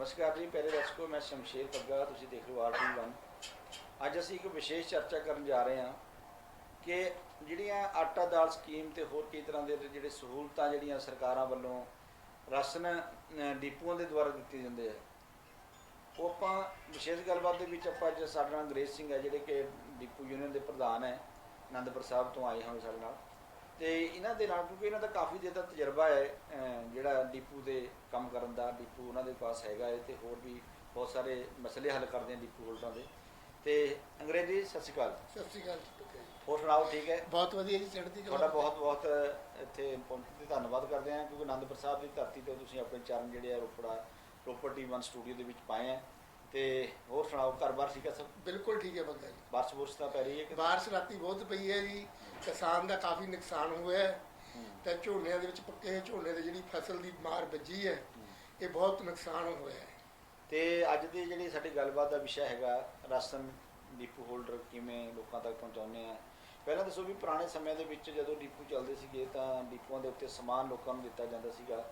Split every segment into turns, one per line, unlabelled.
ਨਮਸਕਾਰ ਜੀ ਪਹਿਲੇ ਦਰਸ਼ਕੋ ਮੈਂ ਸ਼ਮਸ਼ੇਰ ਪੱਗਾ ਤੁਸੀਂ ਦੇਖ ਰਹੇ ਹੋ ਆਰਟੀ1 ਅੱਜ ਅਸੀਂ ਇੱਕ ਵਿਸ਼ੇਸ਼ ਚਰਚਾ ਕਰਨ ਜਾ ਰਹੇ ਹਾਂ ਕਿ ਜਿਹੜੀਆਂ ਆਟਾ ਦਾਲ ਸਕੀਮ ਤੇ ਹੋਰ ਕਈ ਤਰ੍ਹਾਂ ਦੇ ਜਿਹੜੇ ਸਹੂਲਤਾਂ ਜਿਹੜੀਆਂ ਸਰਕਾਰਾਂ ਵੱਲੋਂ ਰਾਸ਼ਨ ਅ, ਡਿਪੂਆਂ ਦੇ ਦੁਆਰਾ ਦਿੱਤੇ ਜਾਂਦੇ ਆ ਉਹ ਆਪਾਂ ਵਿਸ਼ੇਸ਼ ਗੱਲਬਾਤ ਦੇ ਵਿੱਚ ਆਪਾਂ ਅੱਜ ਸਾਡੇ ਨਾਲ ਅੰਗਰੇਜ਼ ਸਿੰਘ ਹੈ ਜਿਹੜੇ ਕਿ ਡਿਪੂ ਯੂਨੀਅਨ ਦੇ ਪ੍ਰਧਾਨ ਹੈ ਆਨੰਦਪੁਰ ਸਾਹਿਬ ਤੋਂ ਆਏ ਹੋਏ ਸਾਡੇ ਨਾਲ। ਤੇ ਇਹਨਾਂ ਦੇ ਨਾਲ ਕਿਉਂਕਿ ਇਹਨਾਂ ਦਾ ਕਾਫੀ ਦੇਰ ਦਾ ਤਜਰਬਾ ਹੈ ਜਿਹੜਾ ਡਿਪੂ ਦੇ ਕੰਮ ਕਰਨ ਦਾ ਡਿਪੂ ਉਹਨਾਂ ਦੇ ਪਾਸ ਹੈਗਾ ਹੈ ਤੇ ਹੋਰ ਵੀ ਬਹੁਤ ਸਾਰੇ ਮਸਲੇ ਹੱਲ ਕਰਦੇ ਆ ਡਿਪੂ ਹੋਲਡਰਾਂ ਦੇ। ਤੇ ਅੰਗਰੇਜ਼ੀ ਸਤਿ ਸ਼੍ਰੀ ਅਕਾਲ।
ਸਤਿ ਸ਼੍ਰੀ ਅਕਾਲ।
ਹੋਰ ਸੁਣਾਓ ਠੀਕ ਹੈ?
ਬਹੁਤ ਵਧੀਆ ਜੀ ਚੜ੍ਹਦੀ ਕਲਾ।
ਤੁਹਾਡਾ ਬਹੁਤ ਬਹੁਤ ਇੱਥੇ ਪਹੁੰਚਣ ਤੇ ਧੰਨਵਾਦ ਕਰਦੇ ਹਾਂ ਕਿਉਂਕਿ ਆਨੰਦਪੁਰ ਸਾਹਿਬ ਦੀ ਧਰਤੀ ਤੇ ਤੁਸੀਂ ਆਪਣੇ ਚਰਨ ਜਿਹੜੇ ਆ ਰੋਪੜਾ ਪ੍ਰੋਪਰਟੀ ਵਨ ਸਟੂਡੀਓ ਦੇ ਵਿੱਚ ਪਾਏ ਆ। ਤੇ ਹੋਰ ਸੁਣਾਓ ਘਰ-ਬਾਰ ਠੀਕ ਹੈ ਸਭ?
ਬਿਲਕੁਲ ਠੀਕ ਹੈ ਬੰਦਾ ਜੀ।
ਬਾਰਿਸ਼ ਬੁਰਸ਼ ਤਾਂ ਪੈ ਰਹੀ ਹੈ ਕਿ
ਬਾਰਿਸ਼ ਰਾਤੀ ਬਹੁਤ ਪਈ ਹੈ ਜੀ। ਕਿਸਾਨ ਦਾ ਕਾਫੀ ਨੁਕਸਾਨ ਹੋਇਆ ਹੈ। ਤੇ ਝੋਨਿਆਂ ਦੇ ਵਿੱਚ ਪੱਕੇ ਝੋਨੇ ਦੇ ਜਿਹੜੀ ਫਸਲ ਦੀ ਮਾਰ ਵੱਜੀ ਹੈ ਇਹ ਬਹੁਤ ਨੁਕਸਾਨ ਹੋਇਆ ਹੈ।
ਤੇ ਅੱਜ ਦੀ ਜਿਹੜੀ ਸਾਡੀ ਗੱਲਬਾਤ ਦਾ ਵਿਸ਼ਾ ਹੈਗਾ ਰਾਸ਼ਨ ਡਿਪੂ ਹੋਲਡਰ ਕਿਵੇਂ ਲੋਕਾਂ ਤੱਕ ਪਹੁੰਚਾਉਂਦੇ ਆ। ਪਹਿਲਾਂ ਦੱਸੋ ਵੀ ਪੁਰਾਣੇ ਸਮਿਆਂ ਦੇ ਵਿੱਚ ਜਦੋਂ ਡਿਪੂ ਚੱਲਦੇ ਸੀਗੇ ਤਾਂ ਡਿਪੂਆਂ ਦੇ ਉੱਤੇ ਸਮਾਨ ਲੋਕਾਂ ਨੂੰ ਦਿੱਤਾ ਜਾਂਦਾ ਸੀਗਾ।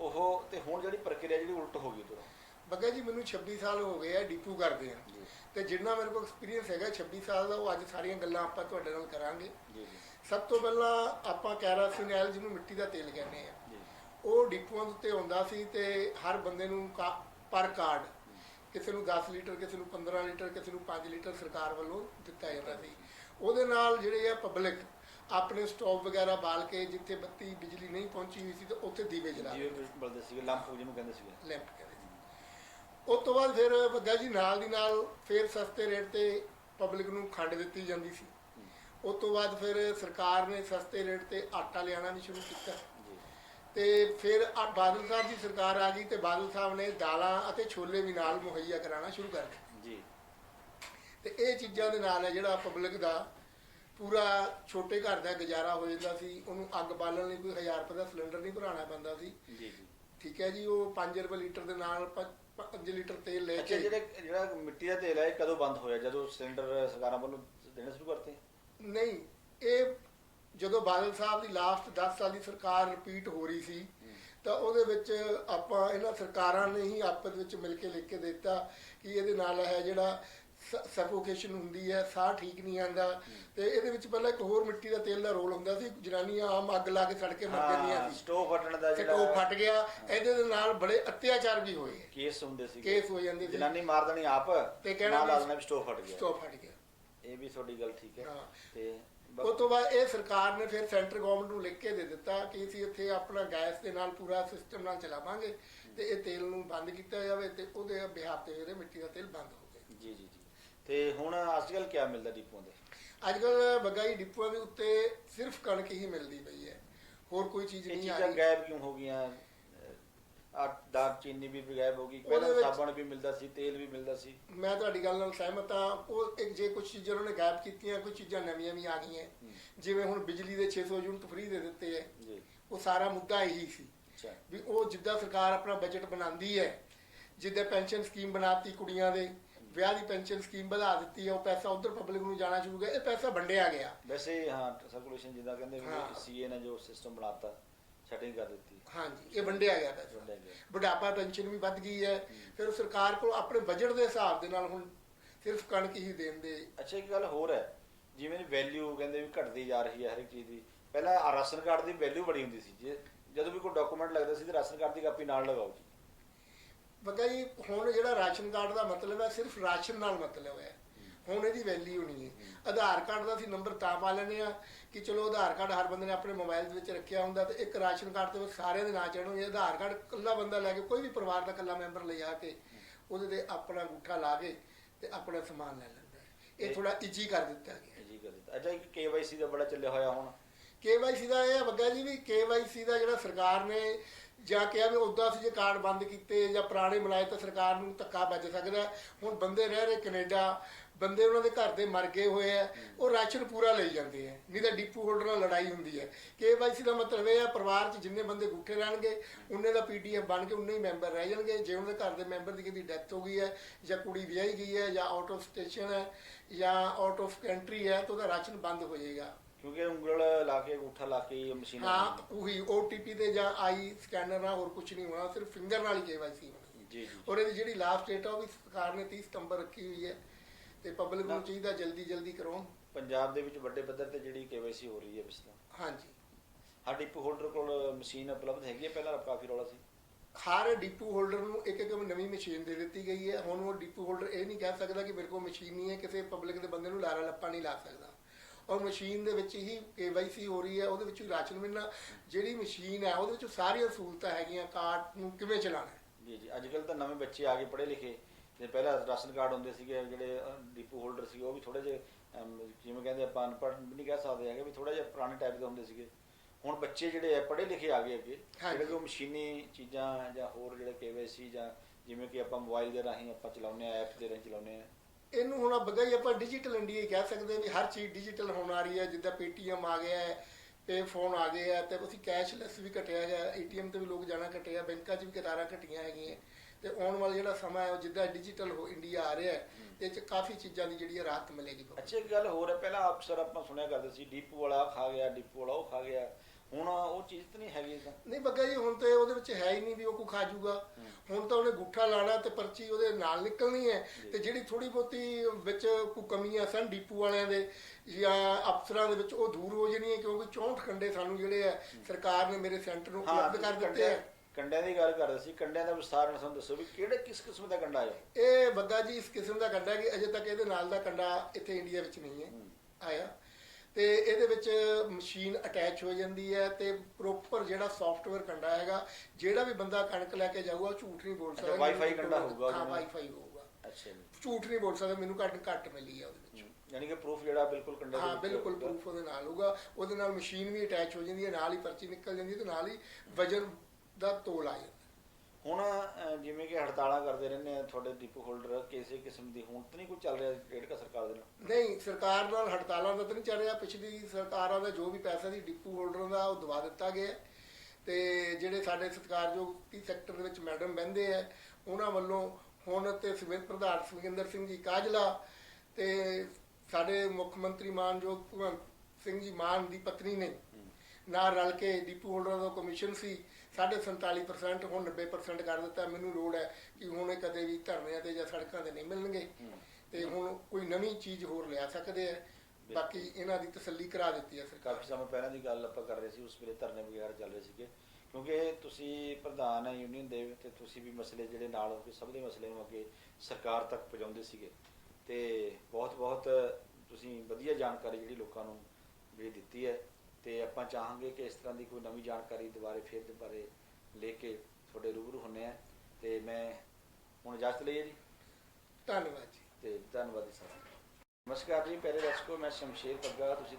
ਉਹ ਤੇ ਹੁਣ ਜਿਹੜੀ ਪ੍ਰਕਿਰਿਆ ਜਿਹੜੀ ਉਲਟ ਹੋ ਗਈ ਤੁਰ
ਬੱਗਾ ਜੀ ਮੈਨੂੰ 26 ਸਾਲ ਹੋ ਗਏ ਆ ਡੀਪੂ ਕਰਦੇ ਆ। ਤੇ ਜਿੰਨਾ ਮੇਰੇ ਕੋਲ ਐਕਸਪੀਰੀਅੰਸ ਹੈਗਾ 26 ਸਾਲ ਦਾ ਉਹ ਅੱਜ ਸਾਰੀਆਂ ਗੱਲਾਂ ਆਪਾਂ ਤੁਹਾਡੇ ਨਾਲ ਕਰਾਂਗੇ।
ਜੀ ਜੀ।
ਸਭ ਤੋਂ ਪਹਿਲਾਂ ਆਪਾਂ ਕੈਰਾਸਿਨ ਆਇਲ ਜਿਹਨੂੰ ਮਿੱਟੀ ਦਾ ਤੇਲ ਕਹਿੰਦੇ ਆ। ਉਹ ਡਿਪੂਆਂ ਦੇ ਉੱਤੇ ਆਉਂਦਾ ਸੀ ਤੇ ਹਰ ਬੰਦੇ ਨੂੰ ਪਰ ਕਾਰਡ ਕਿਸੇ ਨੂੰ 10 ਲੀਟਰ ਕਿਸੇ ਨੂੰ 15 ਲੀਟਰ ਕਿਸੇ ਨੂੰ 5 ਲੀਟਰ ਸਰਕਾਰ ਵੱਲੋਂ ਦਿੱਤਾ ਜਾਂਦਾ ਸੀ। ਉਹਦੇ ਨਾਲ ਜਿਹੜੇ ਆ ਪਬਲਿਕ ਆਪਣੇ ਸਟੋਵ ਵਗੈਰਾ ਬਾਲ ਕੇ ਜਿੱਥੇ ਬੱਤੀ ਬਿਜਲੀ ਨਹੀਂ ਪਹੁੰਚੀ ਹੋਈ ਸੀ ਤੇ ਉੱਥੇ ਦੀਵੇ ਜਲਾ
ਜਿਵੇਂ ਬਲਦੇ ਸੀਗੇ ਲੰਪ ਜਿਹਨੂੰ ਕਹਿੰਦੇ ਸੀਗੇ।
ਲੈਂਪ ਉਸ ਤੋਂ ਬਾਅਦ ਫਿਰ ਵੱਗਾ ਜੀ ਨਾਲ ਦੀ ਨਾਲ ਫਿਰ ਸਸਤੇ ਰੇਟ ਤੇ ਪਬਲਿਕ ਨੂੰ ਖੰਡ ਦਿੱਤੀ ਜਾਂਦੀ ਸੀ। ਉਸ ਤੋਂ ਬਾਅਦ ਫਿਰ ਸਰਕਾਰ ਨੇ ਸਸਤੇ ਰੇਟ ਤੇ ਆਟਾ ਲਿਆਉਣਾ ਵੀ ਸ਼ੁਰੂ ਕੀਤਾ। ਤੇ ਫਿਰ ਬਾਦਲ ਸਾਹਿਬ ਦੀ ਸਰਕਾਰ ਆ ਗਈ ਤੇ ਬਾਦਲ ਸਾਹਿਬ ਨੇ ਦਾਲਾਂ ਅਤੇ ਛੋਲੇ ਵੀ ਨਾਲ ਮੁਹੱਈਆ ਕਰਾਉਣਾ ਸ਼ੁਰੂ ਕਰ ਦਿੱਤੇ।
ਜੀ।
ਤੇ ਇਹ ਚੀਜ਼ਾਂ ਦੇ ਨਾਲ ਹੈ ਜਿਹੜਾ ਪਬਲਿਕ ਦਾ ਪੂਰਾ ਛੋਟੇ ਘਰ ਦਾ ਗੁਜ਼ਾਰਾ ਹੋ ਜਾਂਦਾ ਸੀ ਉਹਨੂੰ ਅੱਗ ਬਾਲਣ ਲਈ ਕੋਈ 1000 ਰੁਪਏ ਦਾ ਸਿਲੰਡਰ ਨਹੀਂ ਭਰਾਉਣਾ ਪੈਂਦਾ ਸੀ।
ਜੀ ਜੀ।
ਠੀਕ ਹੈ ਜੀ ਉਹ 5 ਰੁਪਏ ਲੀਟਰ ਦੇ ਨਾਲ 5 ਲੀਟਰ ਤੇਲ ਲੈ
ਅੱਛਾ
ਕੇ।
ਜਿਹੜੇ ਜਿਹੜਾ ਮਿੱਟੀ ਦਾ ਤੇਲ ਹੈ ਇਹ ਕਦੋਂ ਬੰਦ ਹੋਇਆ? ਜਦੋਂ ਸਿਲੰਡਰ ਸਰਕਾਰਾਂ ਵੱਲੋਂ ਦੇਣੇ ਸ਼ੁਰੂ ਕਰਤੇ?
ਨਹੀਂ ਇਹ ਜਦੋਂ ਬਾਦਲ ਸਾਹਿਬ ਦੀ ਲਾਸਟ 10 ਸਾਲ ਦੀ ਸਰਕਾਰ ਰਿਪੀਟ ਹੋ ਰਹੀ ਸੀ ਤਾਂ ਉਹਦੇ ਵਿੱਚ ਆਪਾਂ ਇਹਨਾਂ ਸਰਕਾਰਾਂ ਨੇ ਹੀ ਆਪਸ ਵਿੱਚ ਮਿਲ ਕੇ ਲਿਖ ਕੇ ਦਿੱਤਾ ਕਿ ਇਹਦੇ ਨਾਲ ਹੈ ਜਿਹੜਾ ਸਫੋਕੇਸ਼ਨ ਹੁੰਦੀ ਹੈ ਸਾਹ ਠੀਕ ਨਹੀਂ ਆਂਦਾ ਤੇ ਇਹਦੇ ਵਿੱਚ ਪਹਿਲਾਂ ਇੱਕ ਹੋਰ ਮਿੱਟੀ ਦਾ ਤੇਲ ਦਾ ਰੋਲ ਹੁੰਦਾ ਸੀ ਜਨਾਨੀਆਂ ਆਮ ਅੱਗ ਲਾ ਕੇ ਸੜ ਕੇ ਮਰ ਜਾਂਦੀਆਂ ਸੀ।
ਸਟੋਵ ਫਟਣ ਦਾ
ਉਹ
ਜਿਹੜਾ
ਫਟ ਗਿਆ ਇਹਦੇ ਦੇ ਨਾਲ ਬੜੇ ਅਤਿਆਚਾਰ ਵੀ ਹੋਏ।
ਕੇਸ ਹੁੰਦੇ ਸੀ
ਕੇਸ ਹੋ ਜਾਂਦੇ ਸੀ।
ਜਨਾਨੀ ਮਾਰ ਦੇਣੀ ਆਪ
ਤੇ ਕਹਿਣਾ
ਨਾਲ
ਵੀ-
ਲਾ ਦੇਣਾ ਵੀ ਸਟੋਵ ਫਟ ਗਿਆ।
ਸਟੋਪ ਫਟ ਗਿਆ।
ਇਹ ਵੀ ਤੁਹਾਡੀ ਗੱਲ ਠੀਕ ਹੈ। ਤੇ
ਉਸ ਤੋਂ ਬਾਅਦ ਇਹ ਸਰਕਾਰ ਨੇ ਫਿਰ ਸੈਂਟਰ ਗਵਰਨਮੈਂਟ ਨੂੰ ਲਿਖ ਕੇ ਦੇ ਦਿੱਤਾ ਕਿ ਅਸੀਂ ਇੱਥੇ ਆਪਣਾ ਗੈਸ ਦੇ ਨਾਲ ਪੂਰਾ ਸਿਸਟਮ ਨਾਲ ਚਲਾਵਾਂਗੇ ਤੇ ਇਹ ਤੇਲ ਨੂੰ ਬੰਦ ਕੀਤਾ ਜਾਵੇ ਤੇ ਉਹਦੇ ਬਿਹਾਰ ਤੇ ਜਿਹੜੇ ਮਿੱਟੀ ਦਾ ਤੇਲ ਬੰਦ ਹੋ ਗਿਆ।
ਜੀ ਜੀ ਜੀ। ਤੇ ਹੁਣ ਅੱਜ ਕੱਲ ਕੀ ਮਿਲਦਾ ਡਿਪੂਆਂ ਦੇ?
ਅੱਜ ਕੱਲ ਬਗਾਈ ਡਿਪੂਆਂ ਦੇ ਉੱਤੇ ਸਿਰਫ ਕਣਕ ਹੀ ਮਿਲਦੀ ਪਈ ਹੈ। ਹੋਰ ਕੋਈ ਚੀਜ਼
ਇਹ
ਨਹੀਂ ਆ
ਚੀਜ਼ਾਂ
ਰਹੀ
ਗਾਇਬ ਕਿਉਂ ਹੋ ਗਈਆਂ? ਆ ਦਾਲ ਚੀਨੀ ਵੀ ਗਾਇਬ ਹੋ ਗਈ
ਉਹਦੇ
ਪਹਿਲਾਂ
ਵਿੱਚ-
ਸਾਬਣ ਵੀ ਮਿਲਦਾ ਸੀ ਤੇਲ ਵੀ ਮਿਲਦਾ ਸੀ।
ਮੈਂ ਤੁਹਾਡੀ ਗੱਲ ਨਾਲ ਸਹਿਮਤ ਹਾਂ। ਉਹ ਇੱਕ ਜੇ ਕੁਝ ਚੀਜ਼ਾਂ ਉਹਨਾਂ ਨੇ ਗਾਇਬ ਕੀਤੀਆਂ ਕੁਝ ਚੀਜ਼ਾਂ ਨਵੀਆਂ ਵੀ ਆ ਗਈਆਂ। ਜਿਵੇਂ ਹੁਣ ਬਿਜਲੀ ਦੇ 600 ਯੂਨਿਟ ਫ੍ਰੀ ਦੇ ਦਿੱਤੇ ਹੈ।
ਜੀ।
ਉਹ ਸਾਰਾ ਮੁੱਦਾ ਇਹੀ ਸੀ
ਅੱਛਾ।
ਵੀ ਉਹ ਜਿੱਦਾਂ ਸਰਕਾਰ ਆਪਣਾ ਬਜਟ ਬਣਾਉਂਦੀ ਹੈ ਜਿੱਦਾਂ ਪੈਨਸ਼ਨ ਸਕੀਮ ਬਣਾਤੀ ਕੁੜੀਆਂ ਦੇ ਵਿਆਹ ਦੀ ਪੈਨਸ਼ਨ ਸਕੀਮ ਵਧਾ ਦਿੱਤੀ ਹੈ ਉਹ ਪੈਸਾ ਉਧਰ ਪਬਲਿਕ ਨੂੰ ਜਾਣਾ ਸ਼ੁਰੂ ਗਿਆ ਇਹ ਪੈਸਾ ਵੰਡਿਆ ਗਿਆ।
ਵੈਸੇ ਹਾਂ ਸਰਕੂਲੇਸ਼ਨ ਜਿੱਦਾਂ ਕਹਿੰਦੇ
ਹਾਂ।
ਵੀ ਸੀਏ ਨੇ ਜੋ ਸਿਸਟਮ ਬਣਾਤਾ ਸੈਟਿੰਗ ਕਰ ਦਿੱਤੀ।
ਹਾਂਜੀ ਇਹ ਵੰਡਿਆ ਗਿਆ ਪੈਸਾ।
ਵੰਡਿਆ ਗਿਆ।
ਬੁਢਾਪਾ ਪੈਨਸ਼ਨ ਵੀ ਵੱਧ ਗਈ ਹੈ ਫਿਰ ਸਰਕਾਰ ਕੋਲ ਆਪਣੇ ਬਜਟ ਦੇ ਹਿਸਾਬ ਦੇ ਨਾਲ ਹੁਣ ਸਿਰਫ ਕਣਕ ਹੀ ਦੇਣ ਦੇ।
ਅੱਛਾ ਇੱਕ ਗੱਲ ਹੋਰ ਹੈ ਜਿਵੇਂ ਵੈਲਿਊ ਕਹਿੰਦੇ ਵੀ ਘਟਦੀ ਜਾ ਰਹੀ ਹੈ ਹਰ ਇੱਕ ਚੀਜ਼ ਦੀ ਪਹਿਲਾਂ ਆਹ ਰਾਸ਼ਨ ਕਾਰਡ ਦੀ ਵੈਲਿਊ ਬੜੀ ਹੁੰਦੀ ਸੀ ਜੇ ਜਦੋਂ ਵੀ ਕੋਈ ਡਾਕੂਮੈਂਟ ਲੱਗਦਾ ਸੀ ਤੇ ਰਾਸ਼ਨ ਕਾਰਡ ਦੀ ਕਾਪੀ ਨਾਲ ਲਗਾਓ ਜੀ।
ਬੱਗਾ ਜੀ ਹੁਣ ਜਿਹੜਾ ਰਾਸ਼ਨ ਕਾਰਡ ਦਾ ਮਤਲਬ ਹੈ ਸਿਰਫ ਰਾਸ਼ਨ ਨਾਲ ਮਤਲਬ ਹੈ। ਹੁਣ ਇਹਦੀ ਵੈਲਿਊ ਨਹੀਂ ਹੈ। ਆਧਾਰ ਕਾਰਡ ਦਾ ਅਸੀਂ ਨੰਬਰ ਤਾਂ ਪਾ ਲੈਂਦੇ ਆ ਕਿ ਚਲੋ ਆਧਾਰ ਕਾਰਡ ਹਰ ਬੰਦੇ ਨੇ ਆਪਣੇ ਮੋਬਾਈਲ ਦੇ ਵਿੱਚ ਰੱਖਿਆ ਹੁੰਦਾ ਤੇ ਇੱਕ ਰਾਸ਼ਨ ਕਾਰਡ ਤੇ ਸਾਰਿਆਂ ਦੇ ਨਾਂ ਚੜ੍ਹਨਗੇ ਆਧਾਰ ਕਾਰਡ ਇਕੱਲਾ ਬੰਦਾ ਲੈ ਕੇ ਕੋਈ ਵੀ ਪਰਿਵਾਰ ਦਾ ਇਕੱਲਾ ਮੈਂਬਰ ਲੈ ਜਾ ਕੇ ਉਹਦੇ ਤੇ ਆਪਣਾ ਅੰਗੂਠਾ ਲਾ ਕੇ ਤੇ ਆਪਣਾ ਸਮਾਨ ਲੈ ਲੈਂਦਾ ਹੈ। ਇਹ ਥੋੜਾ ਈਜੀ ਕਰ ਦਿੱਤਾ ਗਿਆ।
ਜੀ ਕਰ ਦਿੱਤਾ। ਅੱਛਾ ਇੱਕ KYC ਦਾ ਬੜਾ ਚੱਲਿਆ ਹੋਇਆ ਹੁਣ।
ਕੇਵਾਈਸੀ ਦਾ ਇਹ ਬੱਗਾ ਜੀ ਵੀ ਕੇਵਾਈਸੀ ਦਾ ਜਿਹੜਾ ਸਰਕਾਰ ਨੇ ਜਾਂ ਕਿਹਾ ਵੀ ਉਦਾਂ ਅਸੀਂ ਜੇ ਕਾਰਡ ਬੰਦ ਕੀਤੇ ਜਾਂ ਪੁਰਾਣੇ ਬਣਾਏ ਤਾਂ ਸਰਕਾਰ ਨੂੰ ਧੱਕਾ ਵੱਜ ਸਕਦਾ। ਹੁਣ ਬੰਦੇ ਰਹਿ ਰਹੇ ਕੈਨੇਡਾ, ਬੰਦੇ ਉਹਨਾਂ ਦੇ ਘਰ ਦੇ ਮਰ ਗਏ ਹੋਏ ਆ, ਉਹ ਰਾਸ਼ਨ ਪੂਰਾ ਲਈ ਜਾਂਦੇ ਆ। ਨਹੀਂ ਤਾਂ ਡਿਪੂ ਹੋਲਡਰ ਨਾਲ ਲੜਾਈ ਹੁੰਦੀ ਹੈ ਕੇਵਾਈਸੀ ਦਾ ਮਤਲਬ ਇਹ ਹੈ ਪਰਿਵਾਰ 'ਚ ਜਿੰਨੇ ਬੰਦੇ ਗੁੱਠੇ ਰਹਿਣਗੇ, ਉਹਨੇ ਦਾ ਪੀਡੀਐਫ ਬਣ ਕੇ ਉਨੇ ਹੀ ਮੈਂਬਰ ਰਹਿ ਜਾਣਗੇ। ਜੇ ਉਹਨਾਂ ਦੇ ਘਰ ਦੇ ਮੈਂਬਰ ਦੀ ਕਿਤੇ ਡੈਥ ਹੋ ਗਈ ਹੈ, ਜਾਂ ਕੁੜੀ ਵਿਆਹੀ ਗਈ ਹੈ, ਜਾਂ ਆਊਟ ਆਫ ਸਟੇਸ਼ਨ ਹੈ, ਜਾਂ ਆਊਟ ਆਫ ਕੰਟਰੀ ਹੈ, ਤਾਂ ਉਹਦਾ ਰਾਸ਼ਨ ਬੰਦ ਹੋ ਜਾਏਗਾ।
ਕਿਉਂਕਿ ਉਂਗਲ ਲਾ ਕੇ ਅੰਗੂਠਾ ਲਾ ਕੇ ਇਹ ਮਸ਼ੀਨਾਂ
ਹਾਂ। ਉਹੀ OTP ਤੇ ਜਾਂ ਆਈ ਸਕੈਨਰ ਨਾਲ ਹੋਰ ਕੁਝ ਨਹੀਂ ਹੋਣਾ ਸਿਰਫ ਫਿੰਗਰ ਨਾਲ ਹੀ KYC ਹੋਣੀ।
ਜੀ ਜੀ।
ਔਰ ਇਹਦੀ ਜਿਹੜੀ ਲਾਸਟ ਡੇਟ ਆ ਉਹ ਵੀ ਸਰਕਾਰ ਨੇ 30 ਸਤੰਬਰ ਰੱਖੀ ਹੋਈ ਹੈ। ਤੇ ਪਬਲਿਕ ਨੂੰ। ਚਾਹੀਦਾ ਜਲਦੀ ਜਲਦੀ ਕਰਾਉਣ
ਪੰਜਾਬ ਦੇ ਵਿੱਚ ਵੱਡੇ ਪੱਧਰ ਤੇ ਜਿਹੜੀ ਕੇਵਾਈਸੀ ਹੋ ਰਹੀ ਹੈ ਤਰ੍ਹਾਂ
ਹਾਂਜੀ।
ਹਰ ਡਿਪੂ ਹੋਲਡਰ ਕੋਲ ਮਸ਼ੀਨ ਉਪਲਬਧ ਹੈਗੀ ਹੈ ਪਹਿਲਾਂ ਕਾਫੀ ਰੌਲਾ ਸੀ?
ਹਰ ਡਿਪੂ ਹੋਲਡਰ ਨੂੰ ਇੱਕ ਇੱਕ ਨਵੀਂ ਮਸ਼ੀਨ ਦੇ ਦਿੱਤੀ ਗਈ ਹੈ। ਹੁਣ ਉਹ ਡਿਪੂ ਹੋਲਡਰ ਇਹ ਨਹੀਂ ਕਹਿ ਸਕਦਾ ਕਿ ਮੇਰੇ ਕੋਲ ਮਸ਼ੀਨ ਨਹੀਂ ਹੈ ਕਿਸੇ ਪਬਲਿਕ ਦੇ ਬੰਦੇ ਨੂੰ ਲਾਰਾ ਲੱਪਾ ਨਹੀਂ ਲਾ ਸਕਦਾ। ਔਰ ਮਸ਼ੀਨ ਦੇ ਵਿੱਚ ਹੀ KYC ਹੋ ਰਹੀ ਹੈ ਉਹਦੇ ਵਿੱਚ ਹੀ ਰਾਸ਼ਨ ਮਿਲਣਾ ਜਿਹੜੀ ਮਸ਼ੀਨ ਹੈ ਉਹਦੇ ਵਿੱਚ ਸਾਰੀਆਂ ਸਹੂਲਤਾਂ ਹੈਗੀਆਂ ਕਾਰਡ ਨੂੰ ਕਿਵੇਂ ਚਲਾਉਣਾ ਹੈ
ਜੀ ਜੀ ਅੱਜ ਕੱਲ ਤਾਂ ਨਵੇਂ ਬੱਚੇ ਆ ਗਏ ਪੜ੍ਹੇ ਲਿਖੇ ਤੇ ਪਹਿਲਾਂ ਰਾਸ਼ਨ ਕਾਰਡ ਹੁੰਦੇ ਸੀਗੇ ਜਿਹੜੇ ਡਿਪੂ ਹੋਲਡਰ ਸੀ ਉਹ ਵੀ ਥੋੜੇ ਜਿਹੇ ਅਮ, ਜਿਵੇਂ ਕਹਿੰਦੇ ਆਪਾਂ ਅਨਪੜ੍ਹ ਵੀ ਨਹੀਂ ਕਹਿ ਸਕਦੇ ਹੈਗੇ ਵੀ ਥੋੜਾ ਜਿਹਾ ਪੁਰਾਣੇ ਟਾਈਪ ਦੇ ਹੁੰਦੇ ਸੀਗੇ ਹੁਣ ਬੱਚੇ ਜਿਹੜੇ ਆ ਪੜ੍ਹੇ ਲਿਖੇ ਆ ਗਏ ਅੱਗੇ
ਹਾਂਜੀ।
ਜਿਹੜੇ ਕਿ ਉਹ ਮਸ਼ੀਨੀ ਚੀਜ਼ਾਂ ਜਾਂ ਹੋਰ ਜਿਹੜੇ KYC ਜਾਂ ਜਿਵੇਂ ਕਿ ਆਪਾਂ ਮੋਬਾਈਲ ਦੇ ਰਾਹੀਂ ਆਪਾਂ ਚਲਾਉਂਦੇ ਆ ਐਪ ਦੇ ਰਾਹੀਂ ਚਲਾਉਂਦੇ ਆ
ਇਹਨੂੰ ਹੁਣ ਬੱਗਾ ਹੀ ਆਪਾਂ ਡਿਜੀਟਲ ਇੰਡੀਆ ਹੀ ਕਹਿ ਸਕਦੇ ਹਾਂ ਵੀ ਹਰ ਚੀਜ਼ ਡਿਜੀਟਲ ਹੋਣ ਆ ਰਹੀ ਹੈ ਜਿੱਦਾਂ ਪੇਟੀਐਮ ਆ ਗਿਆ ਹੈ ਪੇ ਫੋਨ ਆ ਗਏ ਆ ਤੇ ਅਸੀਂ ਕੈਸ਼ਲੈਸ ਵੀ ਘਟਿਆ ਗਿਆ ਏਟੀਐਮ ਤੇ ਵੀ ਲੋਕ ਜਾਣਾ ਘਟਿਆ ਬੈਂਕਾਂ 'ਚ ਵੀ ਕਤਾਰਾਂ ਘਟੀਆਂ ਹੈਗੀਆਂ ਤੇ ਆਉਣ ਵਾਲਾ ਜਿਹੜਾ ਸਮਾਂ ਹੈ ਉਹ ਜਿੱਦਾਂ ਡਿਜੀਟਲ ਹੋ ਇੰਡੀਆ ਆ ਰਿਹਾ ਹੈ ਇਹ 'ਚ ਕਾਫੀ ਚੀਜ਼ਾਂ ਦੀ ਜਿਹੜੀ ਹੈ ਰਾਹਤ ਮਿਲੇਗੀ
ਅੱਛਾ ਇੱਕ ਗੱਲ ਹੋਰ ਹੈ ਪਹਿਲਾਂ ਅਕਸਰ ਆਪਾਂ ਸੁਣਿਆ ਕਰਦੇ ਸੀ ਡਿਪੂ ਵਾਲਾ ਖਾ ਗਿਆ ਡਿਪੂ ਵਾਲਾ ਉਹ ਖਾ ਗਿਆ ਹੁਣ ਉਹ ਚੀਜ਼ ਤਾਂ ਨਹੀਂ ਹੈਗੀ ਤਾਂ
ਨਹੀਂ ਬੱਗਾ ਜੀ ਹੁਣ ਤੇ ਉਹਦੇ ਵਿੱਚ ਹੈ ਹੀ ਨਹੀਂ ਵੀ ਉਹ ਕੋ ਖਾ ਜੂਗਾ ਹੁਣ ਤਾਂ ਉਹਨੇ ਗੁੱਠਾ ਲਾਣਾ ਤੇ ਪਰਚੀ ਉਹਦੇ ਨਾਲ ਨਿਕਲਣੀ ਹੈ ਤੇ ਜਿਹੜੀ ਥੋੜੀ ਬਹੁਤੀ ਵਿੱਚ ਕੋਈ ਕਮੀਆਂ ਸਨ ਡੀਪੂ ਵਾਲਿਆਂ ਦੇ ਜਾਂ ਅਫਸਰਾਂ ਦੇ ਵਿੱਚ ਉਹ ਦੂਰ ਹੋ ਜਾਣੀਆਂ ਕਿਉਂਕਿ 64 ਕੰਡੇ ਸਾਨੂੰ ਜਿਹੜੇ ਆ ਸਰਕਾਰ ਨੇ ਮੇਰੇ ਸੈਂਟਰ ਨੂੰ
ਹਾਂ
ਉਪਲਬਧ ਕਰ ਦਿੱਤੇ ਆ।
ਕੰਡਿਆਂ ਦੀ ਗੱਲ ਕਰਦੇ ਸੀ ਕੰਡਿਆਂ ਦਾ ਵਿਸਥਾਰ ਨਾਲ ਸਾਨੂੰ ਦੱਸੋ ਵੀ ਕਿਹੜੇ ਕਿਸ ਕਿਸਮ ਦਾ ਕੰਡਾ ਹੈ?
ਇਹ ਬੱਗਾ ਜੀ ਇਸ ਕਿਸਮ ਦਾ ਕੰਡਾ ਕਿ ਅਜੇ ਤੱਕ ਇਹਦੇ ਨਾਲ ਦਾ ਕੰਡਾ ਇੱਥੇ ਇੰਡੀਆ ਵਿੱਚ ਨਹੀਂ ਹੈ। ਆਇਆ। ਤੇ ਇਹਦੇ ਵਿੱਚ ਮਸ਼ੀਨ ਅਟੈਚ ਹੋ ਜਾਂਦੀ ਹੈ ਤੇ ਪ੍ਰੋਪਰ ਜਿਹੜਾ ਸੌਫਟਵੇਅਰ ਕੰਡਾ ਹੈਗਾ ਜਿਹੜਾ ਵੀ ਬੰਦਾ ਕਣਕ ਲੈ ਕੇ ਜਾਊਗਾ ਉਹ ਝੂਠ ਨਹੀਂ ਬੋਲ ਸਕਦਾ
Wi-Fi ਕੰਡਾ ਹੋਊਗਾ
ਹਾਂ। ਵਾਈਫਾਈ ਹੋਊਗਾ।
ਅੱਛਾ ਜੀ।
ਝੂਠ ਨਹੀਂ ਬੋਲ ਸਕਦਾ ਮੈਨੂੰ ਘੱਟ ਘੱਟ ਮਿਲੀ ਹੈ ਉਹਦੇ ਵਿੱਚ।
ਯਾਨੀ ਕਿ ਪ੍ਰੂਫ ਜਿਹੜਾ ਬਿਲਕੁਲ ਕੰਡੇ
ਹਾਂ ਬਿਲਕੁਲ। ਪ੍ਰੂਫ ਉਹਦੇ ਨਾਲ ਹੋਊਗਾ। ਉਹਦੇ ਨਾਲ ਮਸ਼ੀਨ ਵੀ ਅਟੈਚ ਹੋ ਜਾਂਦੀ ਹੈ ਨਾਲ ਹੀ ਪਰਚੀ ਨਿਕਲ ਜਾਂਦੀ ਹੈ ਤੇ ਨਾਲ ਹੀ ਵਜਨ ਦਾ ਤੋਲ ਆ ਜਾਂਦਾ।
ਹੁਣ ਜਿਵੇਂ ਕਿ ਹੜਤਾਲਾਂ ਕਰਦੇ ਰਹਿੰਦੇ ਆ, ਤੁਹਾਡੇ ਡਿਪੂ ਹੋਲਡਰ ਕਿਸੇ ਕਿਸਮ ਦੀ ਹੁਣ ਤਾਂ ਨਹੀਂ ਕੋਈ ਚੱਲ ਰਿਹਾ ਰੇਟ ਸਰਕਾਰ ਦੇ ਨਾਲ?
ਨਹੀਂ, ਸਰਕਾਰ ਨਾਲ ਹੜਤਾਲਾਂ ਦਾ ਤਾਂ ਨਹੀਂ ਚੱਲ ਰਿਹਾ। ਪਿਛਲੀ ਸਰਕਾਰਾਂ ਦਾ ਜੋ ਵੀ ਪੈਸਾ ਸੀ, ਡਿਪੂ ਹੋਲਡਰਾਂ ਦਾ, ਉਹ ਦਵਾ ਦਿੱਤਾ ਗਿਆ। ਤੇ ਜਿਹੜੇ ਸਾਡੇ ਸਤਿਕਾਰਯੋਗ ਟੀ ਸੈਕਟਰ ਦੇ ਵਿੱਚ ਮੈਡਮ ਬਹਿੰਦੇ ਆ, ਉਹਨਾਂ ਵੱਲੋਂ ਹੁਣ ਤੇ ਸਿਵਲ ਪ੍ਰਧਾਨ ਸੁਖਿੰਦਰ ਸਿੰਘ ਜੀ ਕਾਜਲਾ ਤੇ ਸਾਡੇ ਮੁੱਖ ਮੰਤਰੀ ਮਾਨਯੋਗ ਭਗਵੰਤ ਸਿੰਘ ਜੀ ਮਾਨ ਦੀ ਪਤਨੀ ਨੇ ਨਾਲ ਰਲ ਕੇ ਡਿਪੂ ਹੋਲਡਰਾਂ ਦਾ ਕਮਿਸ਼ਨ ਸੀ 47% ਹੁਣ 90% ਕਰ ਦਿੱਤਾ। ਮੈਨੂੰ ਲੋੜ ਹੈ ਕਿ ਹੁਣ ਇਹ ਕਦੇ ਵੀ ਧਰਨਿਆਂ ਤੇ ਜਾਂ ਸੜਕਾਂ ਤੇ ਨਹੀਂ ਮਿਲਣਗੇ। ਤੇ ਹੁਣ ਕੋਈ ਨਵੀਂ ਚੀਜ਼ ਹੋਰ ਲਿਆ ਸਕਦੇ ਆ ਬਾਕੀ ਇਹਨਾਂ ਦੀ ਤਸੱਲੀ ਕਰਾ ਦਿੱਤੀ ਹੈ ਸਰਕਾਰ।
ਕਾਫੀ ਸਮਾਂ ਪਹਿਲਾਂ ਦੀ ਗੱਲ ਆਪਾਂ ਕਰ ਰਹੇ ਸੀ ਉਸ ਵੇਲੇ ਧਰਨੇ ਵਗੈਰਾ ਚੱਲ ਰਹੇ ਸੀਗੇ। ਕਿਉਂਕਿ ਤੁਸੀਂ ਪ੍ਰਧਾਨ ਹੈ ਯੂਨੀਅਨ ਦੇ ਤੇ ਤੁਸੀਂ ਵੀ ਮਸਲੇ ਜਿਹੜੇ ਨਾਲ ਹੋ ਕੇ ਸਭ ਦੇ ਮਸਲੇ ਨੂੰ ਅੱਗੇ ਸਰਕਾਰ ਤੱਕ ਪਹੁੰਚਾਉਂਦੇ ਸੀਗੇ। ਤੇ ਬਹੁਤ ਬਹੁਤ ਤੁਸੀਂ ਵਧੀਆ ਜਾਣਕਾਰੀ ਜਿਹੜੀ ਲੋਕਾਂ ਨੂੰ ਜਿਹੜੀ ਦਿੱਤੀ ਹੈ। ਤੇ ਆਪਾਂ ਚਾਹਾਂਗੇ ਕਿ ਇਸ ਤਰ੍ਹਾਂ ਦੀ ਕੋਈ ਨਵੀਂ ਜਾਣਕਾਰੀ ਦੁਬਾਰੇ ਫਿਰ ਦੁਬਾਰੇ ਲੈ ਕੇ ਤੁਹਾਡੇ ਰੂਬਰੂ ਹੁੰਨੇ ਆ। ਤੇ ਮੈਂ ਹੁਣ ਇਜਾਜ਼ਤ ਲਈਏ ਜੀ।
ਧੰਨਵਾਦ ਜੀ।
ਤੇ ਧੰਨਵਾਦ ਜੀ ਸਰ ਨਮਸਕਾਰ ਜੀ ਪਹਿਲੇ ਦਰਸ਼ਕੋ ਮੈਂ ਸ਼ਮਸ਼ੇਰ ਪੱਗਾ ਤੁਸੀਂ